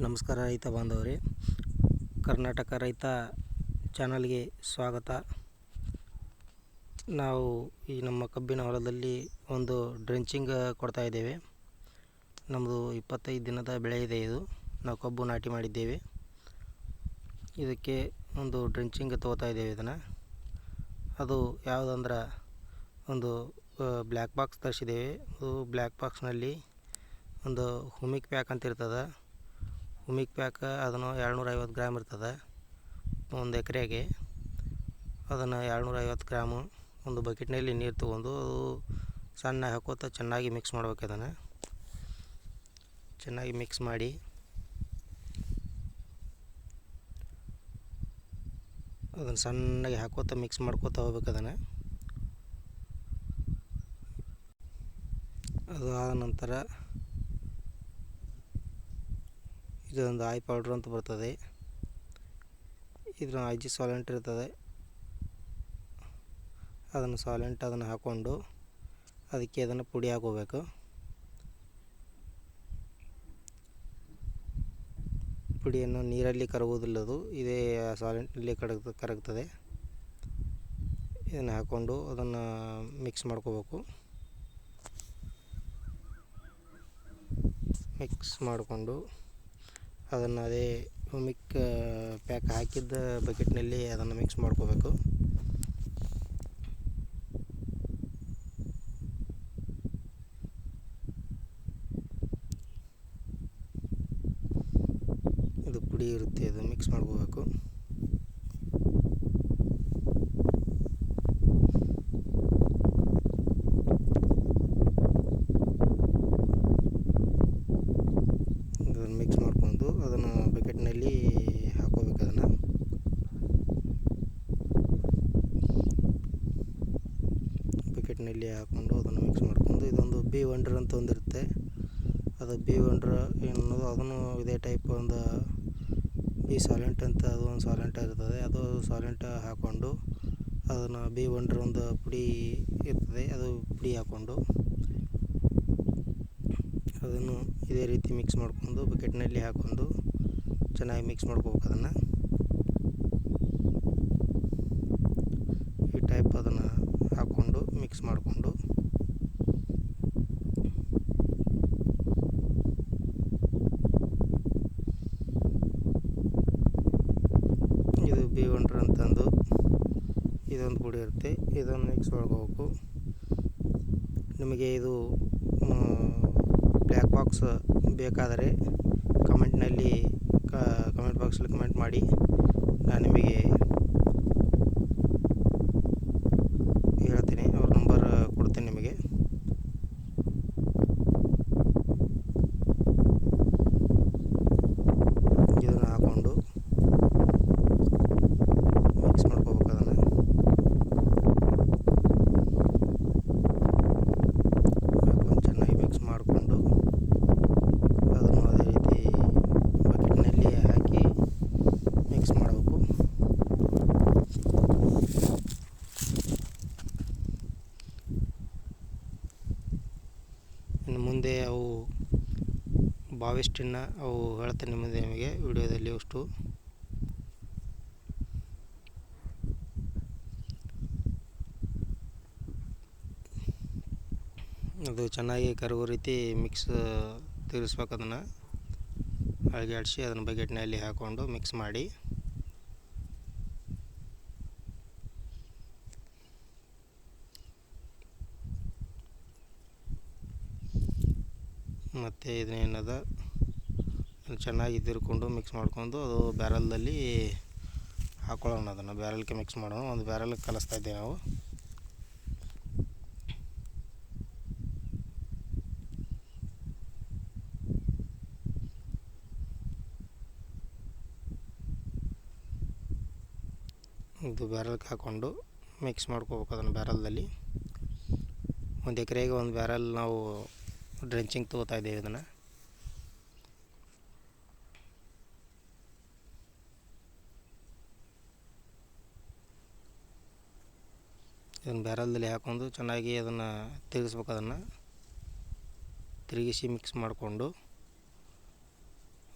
ನಮಸ್ಕಾರ ರೈತ ಬಾಂಧವರೇ. ಕರ್ನಾಟಕ ರೈತ ಚಾನಲ್ಗೆ ಸ್ವಾಗತ. ನಾವು ಈ ನಮ್ಮ ಕಬ್ಬಿನ ಹೊಲದಲ್ಲಿ ಒಂದು ಡ್ರೆಂಚಿಂಗ್ ಕೊಡ್ತಾ ಇದ್ದೇವೆ. ನಮ್ಮದು ಇಪ್ಪತ್ತೈದು ದಿನದ ಬೆಳೆ ಇದೆ ಇದು. ನಾವು ಕಬ್ಬು ನಾಟಿ ಮಾಡಿದ್ದೇವೆ. ಇದಕ್ಕೆ ಒಂದು ಡ್ರೆಂಚಿಂಗ್ ತಗೋತಾ ಇದ್ದೇವೆ ಇದನ್ನು. ಅದು ಯಾವುದಂದ್ರೆ ಒಂದು ಬ್ಲ್ಯಾಕ್ ಬಾಕ್ಸ್ ತರಿಸಿದ್ದೇವೆ. ಅದು ಬ್ಲ್ಯಾಕ್ ಬಾಕ್ಸ್ನಲ್ಲಿ ಒಂದು ಹುಮಿಕ್ ಪ್ಯಾಕ್ ಅಂತ ಇರ್ತದೆ. ಹುಮಿಕ್ ಪ್ಯಾಕ್ ಅದನ್ನು ಏಳ್ನೂರ ಐವತ್ತು ಗ್ರಾಮ್ ಇರ್ತದೆ ಒಂದು ಎಕರೆಗೆ. ಅದನ್ನು ಏಳ್ನೂರ ಐವತ್ತು ಗ್ರಾಮು ಒಂದು ಬಕೆಟ್ನಲ್ಲಿ ನೀರು ತೊಗೊಂಡು ಅದು ಸಣ್ಣ ಹಾಕೋತ ಚೆನ್ನಾಗಿ ಮಿಕ್ಸ್ ಮಾಡ್ಬೇಕು ಅದನ್ನು. ಚೆನ್ನಾಗಿ ಮಿಕ್ಸ್ ಮಾಡಿ ಅದನ್ನು ಸಣ್ಣಗೆ ಹಾಕೋತ ಮಿಕ್ಸ್ ಮಾಡ್ಕೋತ ಹೋಗ್ಬೇಕು ಅದನ್ನು. ಅದು ಆದ ನಂತರ ಇದೊಂದು ಐ ಪೌಡ್ರ್ ಅಂತ ಬರ್ತದೆ. ಇದ್ರ ಐಜಿ ಸಾಲೆಂಟ್ ಇರ್ತದೆ. ಅದನ್ನು ಸಾಲೆಂಟ್ ಅದನ್ನು ಹಾಕ್ಕೊಂಡು ಅದಕ್ಕೆ ಅದನ್ನು ಪುಡಿ ಹಾಕೋಬೇಕು. ಪುಡಿಯನ್ನು ನೀರಲ್ಲಿ ಕರಗುವುದಿಲ್ಲದು, ಇದೇ ಸಾಲೆಂಟಲ್ಲಿ ಕರಗ ಕರಗ್ತದೆ. ಇದನ್ನು ಹಾಕ್ಕೊಂಡು ಅದನ್ನು ಮಿಕ್ಸ್ ಮಾಡ್ಕೋಬೇಕು. ಮಿಕ್ಸ್ ಮಾಡಿಕೊಂಡು ಅದನ್ನು ಅದೇ ಮಿಕ್ ಪ್ಯಾಕ್ ಹಾಕಿದ್ದ ಬಕೆಟ್ನಲ್ಲಿ ಅದನ್ನು ಮಿಕ್ಸ್ ಮಾಡ್ಕೋಬೇಕು. ಇದು ಪುಡಿ ಇರುತ್ತೆ, ಅದು ಮಿಕ್ಸ್ ಮಾಡ್ಕೋಬೇಕು ಇದನ್ನು ಮಿಕ್ಸ್ ಮಾಡ್ಕೊಂಡು ಅದನ್ನು ಬಕೆಟ್ನಲ್ಲಿ ಹಾಕೋಬೇಕು ಅದನ್ನು. ಬಕೆಟ್ನಲ್ಲಿ ಹಾಕ್ಕೊಂಡು ಅದನ್ನು ಮಿಕ್ಸ್ ಮಾಡ್ಕೊಂಡು ಇದೊಂದು ಬಿ ವಂಡ್ರ್ ಅಂತ ಒಂದಿರುತ್ತೆ. ಅದು ಬಿ ವಂಡ್ರ್ ಏನನ್ನೋದು ಅದನ್ನು ಇದೇ ಟೈಪ್ ಒಂದು ಬಿ ಸಾಲೆಂಟ್ ಅಂತ ಅದು ಒಂದು ಸಾಲೆಂಟ್ ಇರ್ತದೆ ಅದು ಸಾಲೆಂಟ್ ಹಾಕ್ಕೊಂಡು ಅದನ್ನು ಬಿ ವಂಡ್ರ್ ಒಂದು ಪುಡಿ ಇರ್ತದೆ. ಅದು ಪುಡಿ ಹಾಕ್ಕೊಂಡು ಅದನ್ನು ಇದೇ ರೀತಿ ಮಿಕ್ಸ್ ಮಾಡ್ಕೊಂಡು ಬಕೆಟ್ನಲ್ಲಿ ಹಾಕ್ಕೊಂಡು ಚೆನ್ನಾಗಿ ಮಿಕ್ಸ್ ಮಾಡ್ಕೋಬೇಕು ಅದನ್ನು. ಈ ಟೈಪ್ ಅದನ್ನು ಹಾಕ್ಕೊಂಡು ಮಿಕ್ಸ್ ಮಾಡಿಕೊಂಡು. ಇದು ಬಿ ವಂಡ್ರ್ ಅಂತಂದು ಇದೊಂದು ಗುಡಿ ಇರುತ್ತೆ. ಇದನ್ನು ಮಿಕ್ಸ್ ಮಾಡ್ಕೋಬೇಕು. ನಿಮಗೆ ಇದು ಬ್ಲ್ಯಾಕ್ ಬಾಕ್ಸ್ ಬೇಕಾದರೆ ಕಮೆಂಟ್ನಲ್ಲಿ ಕಮೆಂಟ್ ಬಾಕ್ಸಲ್ಲಿ ಕಮೆಂಟ್ ಮಾಡಿ ನಾನು ನಿಮಗೆ ಹೇಳ್ತೀನಿ ಅವ್ರ ನಂಬರ್ ಕೊಡ್ತೀನಿ ನಿಮಗೆ ಇದನ್ನು ಹಾಕ್ಕೊಂಡು ಮಿಕ್ಸ್ ಮಾಡ್ಕೋಬೇಕು ಅದನ್ನು ಹಾಕೊಂಡು ಚೆನ್ನಾಗಿ ಮಿಕ್ಸ್ ಮಾಡಿಕೊಂಡು ಅದನ್ನು ಅದೇ ರೀತಿ ಬಕೆಟ್ನಲ್ಲಿ ಹಾಕಿ ಮಿಕ್ಸ್ ಮಾಡಬೇಕು ಇನ್ನು ಮುಂದೆ ಅವು ಬಾವಿಸ್ಟಿನ್ನ ಅವು ಹೇಳ್ತೇನೆ ಮುಂದೆ ನಿಮಗೆ ವಿಡಿಯೋದಲ್ಲಿ ಅಷ್ಟು. ಅದು ಚೆನ್ನಾಗಿ ಕರಗೋ ರೀತಿ ಮಿಕ್ಸ್ ತಿರ್ಸ್ಬೇಕು ಅದನ್ನು. ಅಳಗ್ಯಾಡಿಸಿ ಅದನ್ನು ಬಕೆಟ್ನಲ್ಲಿ ಹಾಕ್ಕೊಂಡು ಮಿಕ್ಸ್ ಮಾಡಿ. ಮತ್ತು ಇದನ್ನೇನದ ಚೆನ್ನಾಗಿ ಇದ್ದಿರ್ಕೊಂಡು ಮಿಕ್ಸ್ ಮಾಡ್ಕೊಂಡು ಅದು ಬ್ಯಾರಲ್ದಲ್ಲಿ ಹಾಕೊಳ್ಳೋಣ ಅದನ್ನು. ಬ್ಯಾರಲ್ಗೆ ಮಿಕ್ಸ್ ಮಾಡೋಣ. ಒಂದು ಬ್ಯಾರಲ್ಗೆ ಕಲಿಸ್ತಾ ಇದ್ದೇವೆ ನಾವು. ಇದು ಬ್ಯಾರಲ್ಗೆ ಹಾಕ್ಕೊಂಡು ಮಿಕ್ಸ್ ಮಾಡ್ಕೋಬೇಕು ಅದನ್ನು ಬ್ಯಾರಲ್ದಲ್ಲಿ ಒಂದು ಎಕರೆಗೆ ಒಂದು ಬ್ಯಾರಲ್ ನಾವು ಡ್ರೆಂಚಿಂಗ್ ತಗೋತಾ ಇದ್ದೇವೆ ಇದನ್ನು. ಇದನ್ನು ಬ್ಯಾರಲ್ದಲ್ಲಿ ಹಾಕೊಂಡು ಚೆನ್ನಾಗಿ ಅದನ್ನು ತಿರುಗಿಸ್ಬೇಕು ಅದನ್ನು. ತಿರುಗಿಸಿ ಮಿಕ್ಸ್ ಮಾಡಿಕೊಂಡು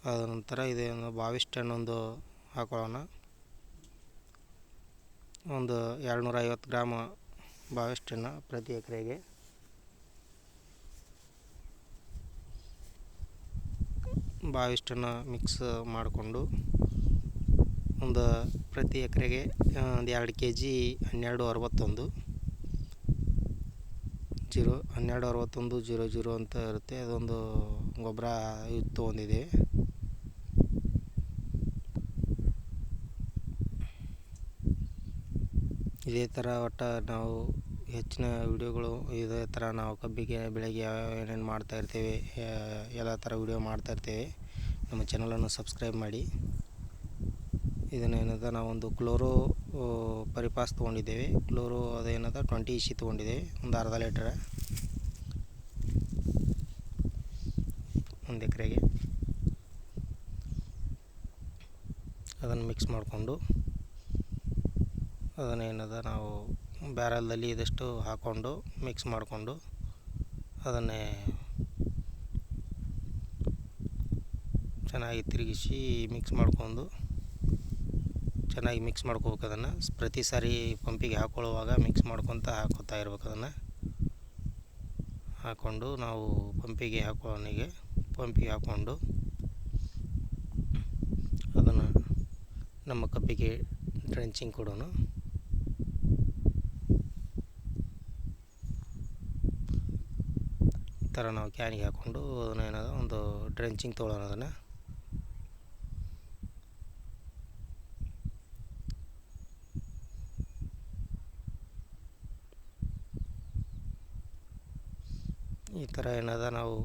ಅದ ನಂತರ ಇದೇನು ಬಾವಿಷ್ಟು ಹಣ್ಣೊಂದು ಹಾಕೊಳ್ಳೋಣ. ಒಂದು ಎರಡುನೂರ ಐವತ್ತು ಗ್ರಾಮ್ ಹಣ್ಣು ಪ್ರತಿ ಎಕರೆಗೆ. ಬಾವಿಷ್ಟನ್ನು ಮಿಕ್ಸ್ ಮಾಡಿಕೊಂಡು ಒಂದು ಪ್ರತಿ ಎಕರೆಗೆ ಒಂದು ಎರಡು ಕೆ ಜಿ ಹನ್ನೆರಡು ಅರವತ್ತೊಂದು. ಜೀರೋ, ಹನ್ನೆರಡು ಅರವತ್ತೊಂದು, ಜೀರೋ ಜೀರೋ ಅಂತ ಇರುತ್ತೆ. ಅದೊಂದು ಗೊಬ್ಬರ ಇದು ತೊಗೊಂಡಿದ್ದೀವಿ ಇದೇ ಥರ ಒಟ್ಟು ನಾವು ಹೆಚ್ಚಿನ ವಿಡಿಯೋಗಳು ಇದೇ ಥರ ನಾವು ಕಬ್ಬಿಗೆ ಬೆಳಗ್ಗೆ ಏನೇನು ಏನೇನು ಮಾಡ್ತಾಯಿರ್ತೀವಿ ಎಲ್ಲ ಥರ ವಿಡಿಯೋ ಮಾಡ್ತಾಯಿರ್ತೀವಿ ನಮ್ಮ ಚಾನಲನ್ನು ಸಬ್ಸ್ಕ್ರೈಬ್ ಮಾಡಿ. ಇದನ್ನೇನದ, ನಾವೊಂದು ಕ್ಲೋರೋ ಪರಿಪಾಸ್ ತೊಗೊಂಡಿದ್ದೇವೆ. ಕ್ಲೋರೋ ಅದೇನದ ಟ್ವೆಂಟಿ ಇಶಿ ತೊಗೊಂಡಿದ್ದೇವೆ, ಒಂದು ಅರ್ಧ ಲೀಟ್ರ. ಒಂದು ಎಕರೆಗೆ. ಅದನ್ನು ಮಿಕ್ಸ್ ಮಾಡಿಕೊಂಡು, ಅದನ್ನೇನದ, ನಾವು ಬ್ಯಾರಲ್ದಲ್ಲಿ ಇದಷ್ಟು ಹಾಕ್ಕೊಂಡು ಮಿಕ್ಸ್ ಮಾಡಿಕೊಂಡು ಅದನ್ನೇ ಚೆನ್ನಾಗಿ ತಿರುಗಿಸಿ ಮಿಕ್ಸ್ ಮಾಡ್ಕೊಂಡು ಚೆನ್ನಾಗಿ ಮಿಕ್ಸ್ ಮಾಡ್ಕೋಬೇಕು ಅದನ್ನು. ಪ್ರತಿ ಸಾರಿ ಪಂಪಿಗೆ ಹಾಕ್ಕೊಳ್ಳುವಾಗ ಮಿಕ್ಸ್ ಮಾಡ್ಕೊತ ಹಾಕೋತಾ ಇರ್ಬೇಕು ಅದನ್ನು. ಹಾಕ್ಕೊಂಡು ನಾವು ಪಂಪಿಗೆ ಹಾಕೋನಿಗೆ ಪಂಪಿಗೆ ಹಾಕ್ಕೊಂಡು ಅದನ್ನು ನಮ್ಮ ಕಬ್ಬಿಗೆ ಡ್ರೆಂಚಿಂಗ್ ಕೊಡೋಣ. ಥರ ನಾವು ಕ್ಯಾನಿಗೆ ಹಾಕ್ಕೊಂಡು ಅದನ್ನು ಏನದ ಒಂದು ಡ್ರೆಂಚಿಂಗ್ ತೊಗೊಳೋಣ ಅದನ್ನು. ಈ ಥರ ಏನದ ನಾವು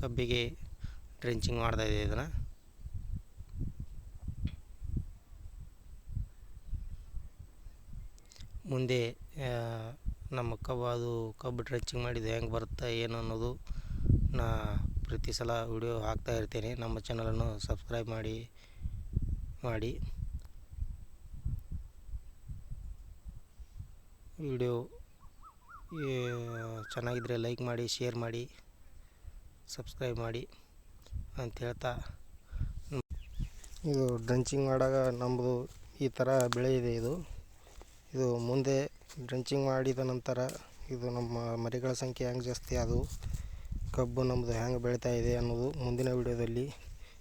ಕಬ್ಬಿಗೆ ಡ್ರೆಂಚಿಂಗ್ ಮಾಡ್ತಾಯಿದ್ದೀವಿ ಇದನ್ನು. ಮುಂದೆ ನಮ್ಮ ಕಬ್ಬು ಅದು ಕಬ್ಬು ಡ್ರೆಚ್ಚಿಂಗ್ ಮಾಡಿದ್ದು ಹೆಂಗೆ ಬರುತ್ತೆ, ಏನು ಅನ್ನೋದು ನಾ ಪ್ರತಿ ಸಲ ವಿಡಿಯೋ ಹಾಕ್ತಾ ಇರ್ತೀನಿ. ನಮ್ಮ ಚಾನಲನ್ನು ಸಬ್ಸ್ಕ್ರೈಬ್ ಮಾಡಿ ಮಾಡಿ. ವಿಡಿಯೋ ಚೆನ್ನಾಗಿದ್ದರೆ ಲೈಕ್ ಮಾಡಿ ಶೇರ್ ಮಾಡಿ ಸಬ್ಸ್ಕ್ರೈಬ್ ಮಾಡಿ ಅಂತ ಹೇಳ್ತಾ. ಇದು ಡ್ರಂಚಿಂಗ್ ಮಾಡಾಗ ನಮ್ಮದು ಈ ಥರ ಬೆಳೆ ಇದೆ ಇದು. ಇದು ಮುಂದೆ ಡ್ರೆಂಚಿಂಗ್ ಮಾಡಿದ ನಂತರ ಇದು ನಮ್ಮ ಮರಿಗಳ ಸಂಖ್ಯೆ ಹೆಂಗೆ ಜಾಸ್ತಿ ಅದು, ಕಬ್ಬು ನಮ್ಮದು ಹೆಂಗೆ ಬೆಳೀತಾ ಇದೆ ಅನ್ನೋದು ಮುಂದಿನ ವಿಡಿಯೋದಲ್ಲಿ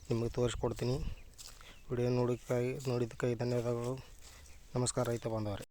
ನಿಮಗೆ ತೋರಿಸ್ಕೊಡ್ತೀನಿ. ವಿಡಿಯೋ ನೋಡೋಕ್ಕಾಗಿ ನೋಡಿದ್ದಕ್ಕಾಗಿ ಧನ್ಯವಾದಗಳು. ನಮಸ್ಕಾರ ರೈತ ಬಾಂಧವರೇ.